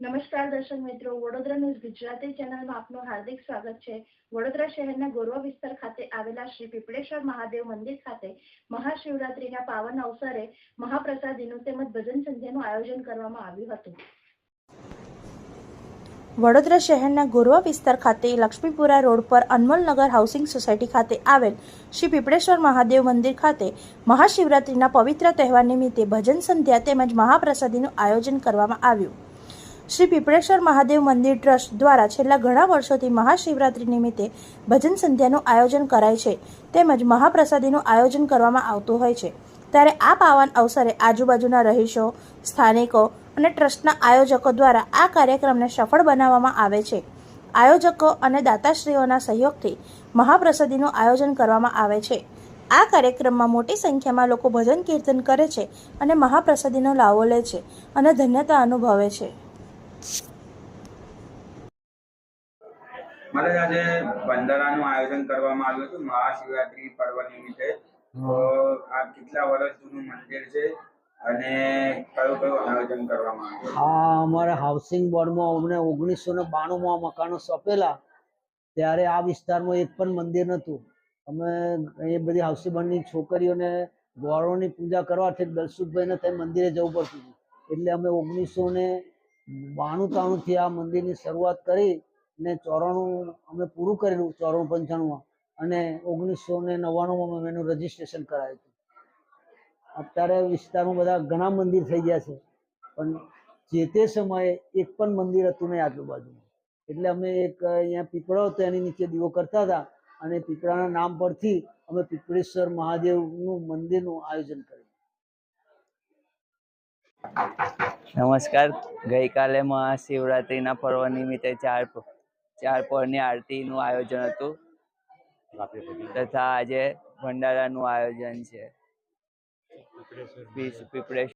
નમસ્કાર દર્શક મિત્રો, વડોદરા ન્યૂઝ ગુજરાતી ચેનલમાં આપનું હાર્દિક સ્વાગત છે. વડોદરા શહેરના ગોરવા વિસ્તાર ખાતે આવેલા શ્રી પીપળેશ્વર મહાદેવ મંદિર ખાતે મહાશિવરાત્રીના પાવન અવસરે મહાપ્રસાદીનું તેમજ ભજન સંધ્યાનું આયોજન કરવામાં આવ્યું હતું. વડોદરા શહેરના ગોરવા વિસ્તાર ખાતે લક્ષ્મીપુરા રોડ પર અનમોલનગર હાઉસિંગ સોસાયટી ખાતે આવેલ શ્રી પીપળેશ્વર મહાદેવ મંદિર ખાતે મહાશિવરાત્રિના પવિત્ર તહેવાર નિમિત્તે ભજન સંધ્યા તેમજ મહાપ્રસાદીનું આયોજન કરવામાં આવ્યું. શ્રી પીપળેશ્વર મહાદેવ મંદિર ટ્રસ્ટ દ્વારા છેલ્લા ઘણા વર્ષોથી મહાશિવરાત્રિ નિમિત્તે ભજન સંધ્યાનું આયોજન કરાય છે તેમજ મહાપ્રસાદીનું આયોજન કરવામાં આવતું હોય છે. ત્યારે આ પાવન અવસરે આજુબાજુના રહીશો, સ્થાનિકો અને ટ્રસ્ટના આયોજકો દ્વારા આ કાર્યક્રમને સફળ બનાવવામાં આવે છે. આયોજકો અને દાતાશ્રીઓના સહયોગથી મહાપ્રસાદીનું આયોજન કરવામાં આવે છે. આ કાર્યક્રમમાં મોટી સંખ્યામાં લોકો ભજન કીર્તન કરે છે અને મહાપ્રસાદીનો લાવો લે છે અને ધન્યતા અનુભવે છે. મારે આજે બંધારાનું આયોજન કરવામાં આવ્યું હતું મહાશિવરાત્રી પર્વ નિમિત્તે. તો આ કેટલા વર્ષ જૂનું મંદિર છે અને કયું કયું આયોજન કરવામાં આવ્યું આ અમારા હાઉસિંગ બોર્ડમાં અમને ઓગણીસો ને બાણુંમાં મકાનો સોંપેલા. ત્યારે આ વિસ્તારમાં એક પણ મંદિર નહોતું. અમે એ બધી હાઉસિંગ બોર્ડની છોકરીઓને ગોળોની પૂજા કરવાથી દલસુખભાઈને ત્યાં મંદિરે જવું પડતું હતું. એટલે અમે ઓગણીસો ને બાણું ત્રાણુંથી આ મંદિરની શરૂઆત કરી ને ચોરાણું અમે પૂરું કરેલું, ચોરાણું પંચાણુંમાં. અને ઓગણીસો ને નવ્વાણુંમાં અમે એનું રજીસ્ટ્રેશન કરાવ્યું હતું. અત્યારે વિસ્તારમાં બધા ઘણા મંદિર થઈ ગયા છે, પણ જે તે સમયે એક પણ મંદિર હતું નહીં આજુબાજુમાં. એટલે અમે એક અહીંયા પીપળો હતો, એની નીચે દીવો કરતા હતા અને પીપળાના નામ પરથી અમે પીપળેશ્વર મહાદેવનું મંદિરનું આયોજન કર્યું. નમસ્કાર. ગઈકાલે મહાશિવરાત્રિના પર્વ નિમિત્તે ચાર ચાર પરની આરતીનું આયોજન હતું. તથા આજે ભંડારાનું આયોજન છે.